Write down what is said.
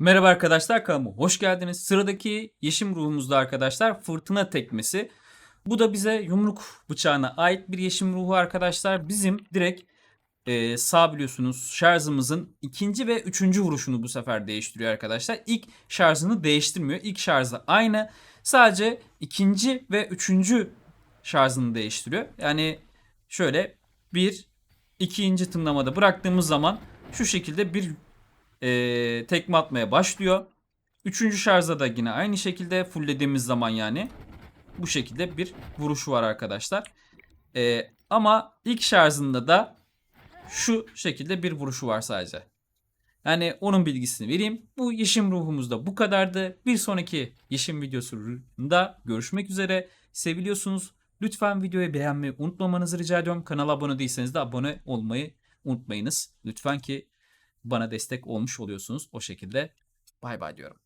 Merhaba arkadaşlar kanalıma hoş geldiniz. Sıradaki yeşim ruhumuzda arkadaşlar fırtına tekmesi. Bu da bize yumruk bıçağına ait bir yeşim ruhu arkadaşlar. Bizim direkt e, sağ biliyorsunuz şarjımızın ikinci ve üçüncü vuruşunu bu sefer değiştiriyor arkadaşlar. İlk şarjını değiştirmiyor. İlk şarjı aynı. Sadece ikinci ve üçüncü şarjını değiştiriyor. Yani şöyle bir ikinci tımlamada bıraktığımız zaman şu şekilde bir e, tekme atmaya başlıyor. Üçüncü şarjda da yine aynı şekilde fulllediğimiz zaman yani bu şekilde bir vuruşu var arkadaşlar. E, ama ilk şarjında da şu şekilde bir vuruşu var sadece. Yani onun bilgisini vereyim. Bu yeşim ruhumuzda bu kadardı. Bir sonraki yeşim videosunda görüşmek üzere. Seviliyorsunuz. Lütfen videoyu beğenmeyi unutmamanızı rica ediyorum. Kanala abone değilseniz de abone olmayı unutmayınız. Lütfen ki bana destek olmuş oluyorsunuz o şekilde. Bay bay diyorum.